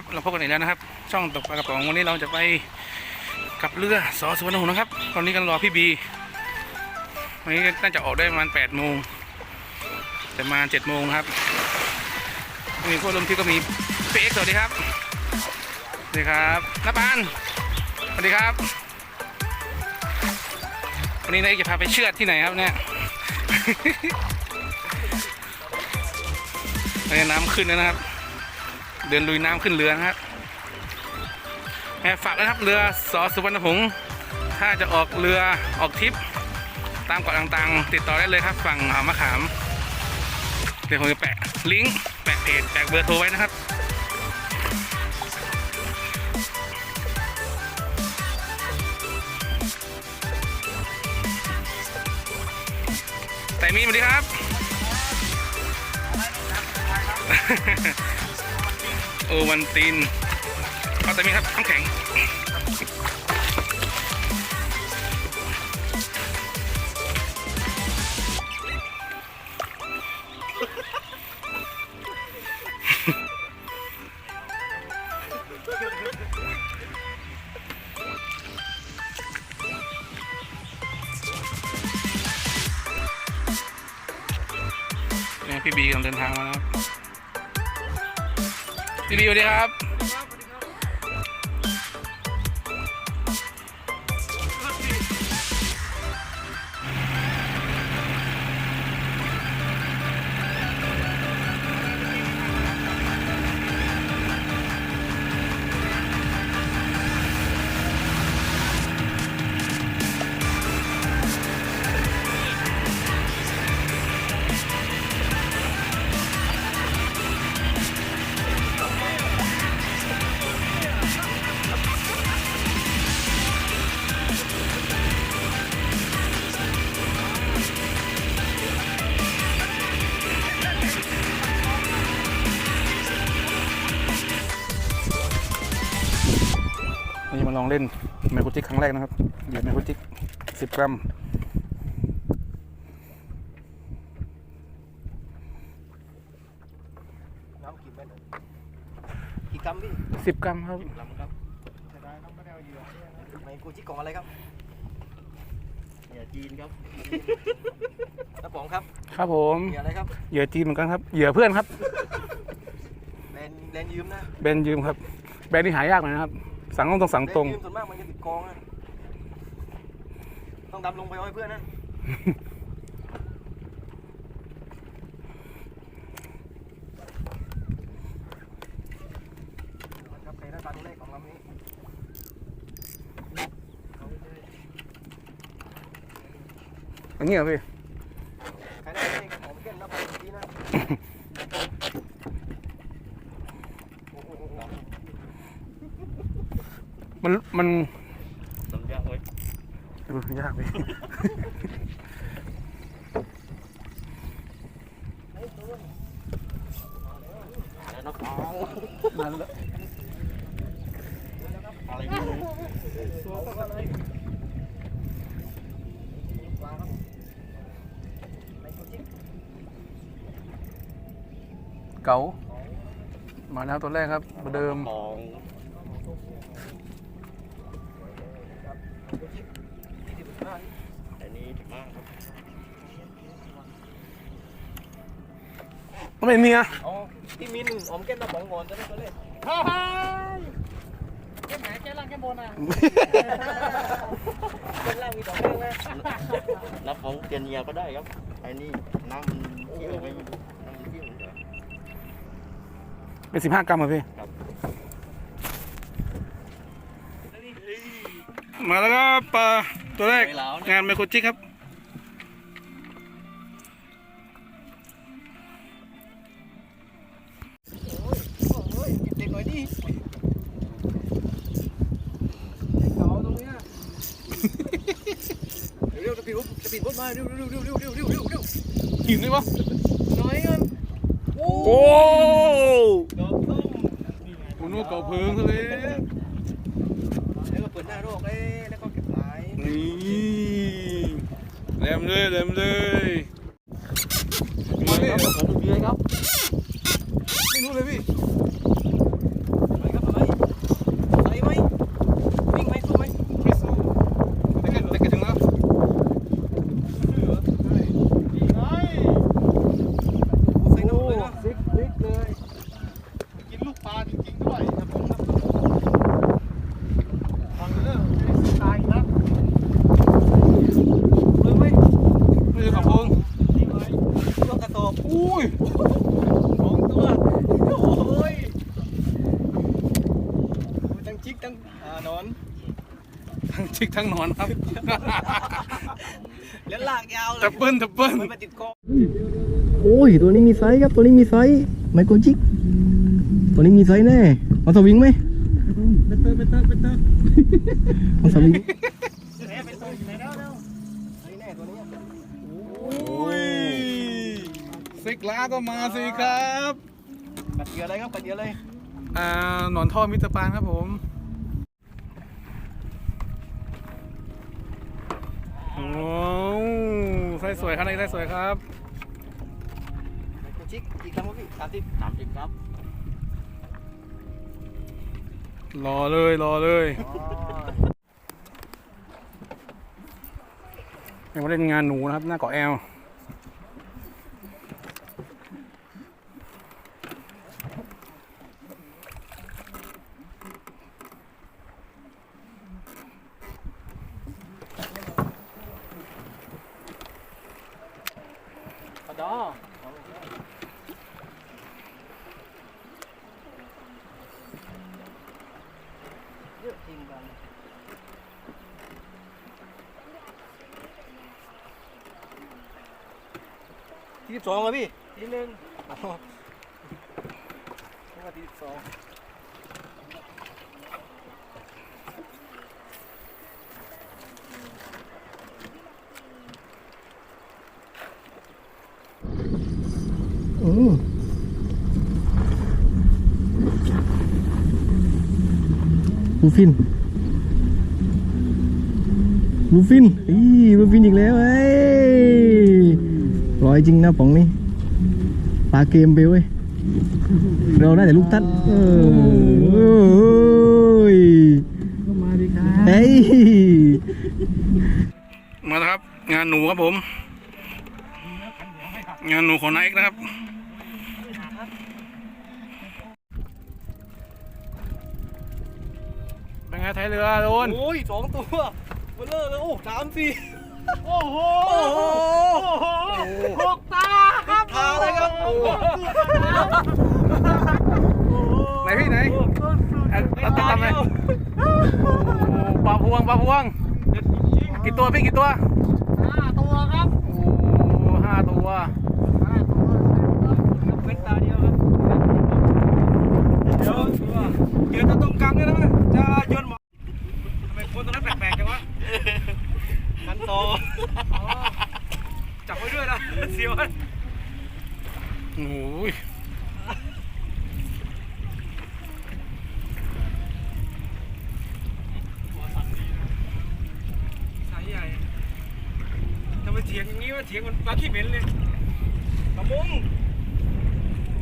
ครับ เราพบกันอีกแล้วนะครับ ช่องตกปลากระป๋องวันนี้เราจะไปกับเรือสอสุวรรณหงส์นะครับ ตอนนี้กันรอพี่บีวันนี้น่าจะออกได้ประมาณแปดโมงแต่มาเจ็ดโมงนะครับ มีพวกลมที่ก็มีเป๊กสวัสดีครับสวัสดีครับน้าปานสวัสดีครับ วันนี้นายจะพาไปเชือดที่ไหนครับเนี่ยตอนนี้น้ำขึ้นแล้วนะครับ เดินลุยน้ำขึ้นเรือนะครับแอบฝากนะครับเรือสอสุวรรณหงษ์ถ้าจะออกเรือออกทริป ตามเกาะต่างๆ ติดต่อได้เลยครับ ฝั่งอ่าวมะขาม เดี๋ยวผมจะแปะลิงก์แปะเพจแปะเบอร์โทรไว้นะครับแต่มีสวัสดีครับ โอวันตินเอาแต่มีครับน้ำแข็งนี่พี่บีกำลังเดินทางมาแล้ว พี่บีสวัสดีครับ เล่นไมโครจิกครั้งแรกนะครับเหยียบไมโครจิกสิบกรัมน้ำกี่เม็ดกี่กรัมพี่สิบกรัมครับกรัมครับจะได้ต้องไม่ได้เอาเหยื่อในกูจิกของอะไรครับเหยื่อจีนครับน้าป๋องครับ ครับผมเหยื่ออะไรครับเหยื่อจีนเหมือนกันครับเหยื่อเพื่อนครับแลนแลนยืมนะแบรนด์ยืมครับแบรนด์ที่หายากหน่อยนะครับ สั่งต้องต้องสั่งตรงแลนยืมส่วนมากมันจะติดกองนะต้องดำลงไปเอาให้เพื่อนนั่นครับใครหน้าตาตัวเลขของลำนี้อย่างเงี้ยเหรอพี่ ใครหน้าตัวเลขของเก่นนะผมดีนะโอ้โห มันมันสมยากเว้ยเออยากพี่แล้วน้องเอานั่นแหละอะไรไม่รู้ตัวก็อะไรปลาครับในตัวจิ๊กเก๋ามาแล้วตัวแรกครับประเดิม มองตัวจิ๊กยี่สิบห้านี่อันนี้ถึงมากครับ มันเป็นเมียอ๋อพี่มินอมแก้มตาบองงอนจะได้ตัวเลขแค่ไหนแค่ล่างแค่บนอะเส้นล่างมีสองเรื่องนะรับของเตียนเนียก็ได้ครับไอ้นี่น้ำมันเที่ยวไม่น้ำมันเที่ยวเฉยเป็นสิบห้ากรัมเหรอพี่ครับมาแล้วครับปลาตัวแรกงานไมโครจิกครับ หินได้ปะๆน้อยเงินโอ้โอ้ดอกต้มโหนูเก่าเพิงซะเลยแล้วก็เปิดหน้าโรคเลยแล้วก็เก็บหลายนี่แหลมเลยแหลมเลยครับผมเบียร์ครับไม่รู้เลยพี่ไอุ้ยสองตัว โอ้ยทั้งจิกทั้งอนอน ทั้งจิกทั้งนอนครับ แล้วลากยาวเลยตะเปิ้ลตะเปิ้ลมาติดคอโอ้ย ตัวนี้มีไซส์ครับ ตัวนี้มีไซส์ไมโครจิก ตัวนี้มีไซส์แน่มาสวิงไหมเบเตอร์เบเตอร์เบเตอร์เาสวิง ซิกล้าก็มาสิครับกัดเหยื่ออะไรครับกัดเหยื่ออะไรอ่าหนอนท่อมิตรปานครับผมโอ้ไส้สวยครับในไส้สวยครับไมโครจิกกี่ครั้งวะพี่สามสิบสามสิบครับรอเลยรอเลยยังมาเล่นงานหนูนะครับ หน้าเกาะแอล ปลาดอเยอะจริงกันที่ สิบสองเหรอพี่ที่หนึ่งอ๋อนี่ว่าที่สิบสองอืมบูฟินบูฟินอีบูฟินอีกแล้วเอ้ย ลอยจริงนะป๋องนี่ปลาเกมไปเว้ยเราได้แต่ลูกตัดเออเอ้ยก็มาดีครับเฮ้ยมาแล้วครับ งานหนูครับผม งานหนูของนายเอกนะครับเป็นไงไทยเรือโดนโอ้ยสองตัวเบลเลอร์เลยโอ้สามสี่ โอ้โหโอ้โหหกตาครับตาเลยครับโอ้โหไหนพี่ไหนอะตัดตัดไหมปลาพวงปลาพวง กี่ตัวพี่กี่ตัวห้าตัวครับ โอ้ห้าตัวห้าตัวเป็นตาเดียวครับเดี๋ยวเดี๋ยวจะตรงกลางด้วยนะจะโยนหมอทำไมคนตรงนั้นแปลกๆจังวะกันต่อจับ ไว้ด้วยนะเสียวโอ้ยสายใหญ่ทำไมเถียงอย่างนี้วะเถียงมันปลาขี้เหม็นเลยกระมุง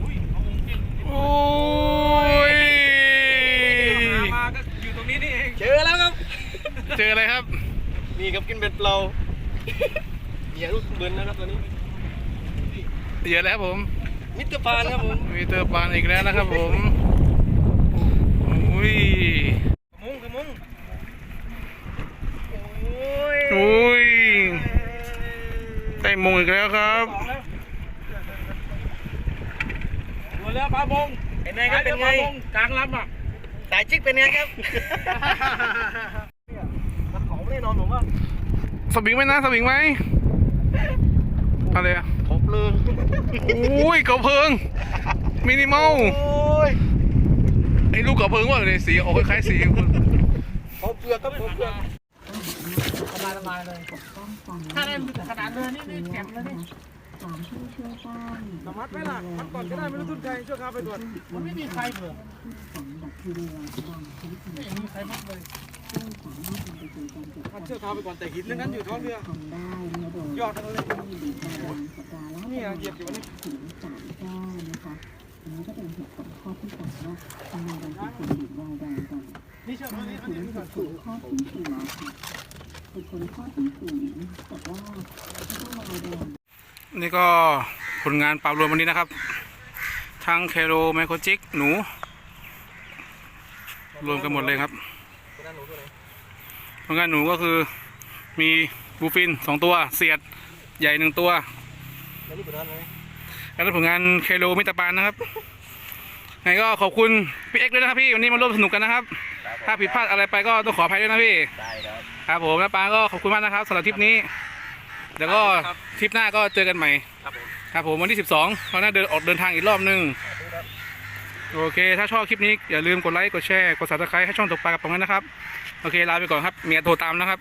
อุ้ยกระมุงจริงโอ้ยมาก็อยู่ตรงนี้นี่เองเจอแล้วครับ เจออะไรครับ นี่ครับกินเบ็ดเปล่า เหยียลูกเบิร์นนะครับตัวนี้เยอะแล้วครับผม มิสเตอร์พานครับผมมีเตอร์ปานอีกแล้วนะครับผมอุ้ยกระมุงกระมุงโอ้ยอุ้ยได้มงอีกแล้วครับหมดแล้วปลาบงเป็นไงครับเป็นไงกลางลำอะสายจิกเป็นไงครับมันของแน่นอนผมว่าสวิงไหมนะสวิงไหม อะไรอะครบเลยอุ้ยกระเพลิง มินิมอลโอ้ยไอ้ลูกกระเพลิงว่าเลยสีออกคล้ายๆสีคุณขอเปลือกครับขอเปลือกถ้าได้ขนาดเรือนี่นี่แข็งแล้วนี่สมัดไหมล่ะมันก่อนก็ได้ไม่รู้ทุนใครช่วยข้าไปตรวจมันไม่มีใครเผื่อไม่มีใครมัดเลย มันเชื่อข้าไปก่อนแต่หินเรื่องนั้น อยู่ท้องเรือยอดทั้งนั้นเลยนี่เหยียบอยู่นี่นี่เชื่อมานี่อันนี้ก่อนนี่ก็ผลงานปราบรวมวันนี้นะครับ ทั้งเคโรไมโครจิกหนู รวมกันหมดเลยครับ ตัวนั้นหนูตัวไหน ผลงานหนูก็คือมีบูฟินสองตัวเสียดใหญ่หนึ่งตัวแล้วนี่ตัวนั้นไหมแล้วก็ผลงานเคโรมิตรปานนะครับไงก็ขอบคุณพี่เอ็กซ์ด้วยนะครับพี่วันนี้มาร่วมสนุกกันนะครับคถ้าผิดพลาดอะไรไปก็ต้องขออภัยด้วยนะพี่ได้ครับครับผมแล้วปาก็ขอบคุณมากนะครับสำหรับทริปนี้เดี๋ยวก็ทริปหน้าก็เจอกันใหม่ครับผมครับผมวันที่ 12เราน่าเดินออกเดินทางอีกรอบหนึงโอเค ถ้าชอบคลิปนี้อย่าลืมกดไลค์กดแชร์กด subscribe ให้ช่องตกปลากระป๋องด้วยนะครับ โอเคลาไปก่อนครับเมียโทรตามนะครับ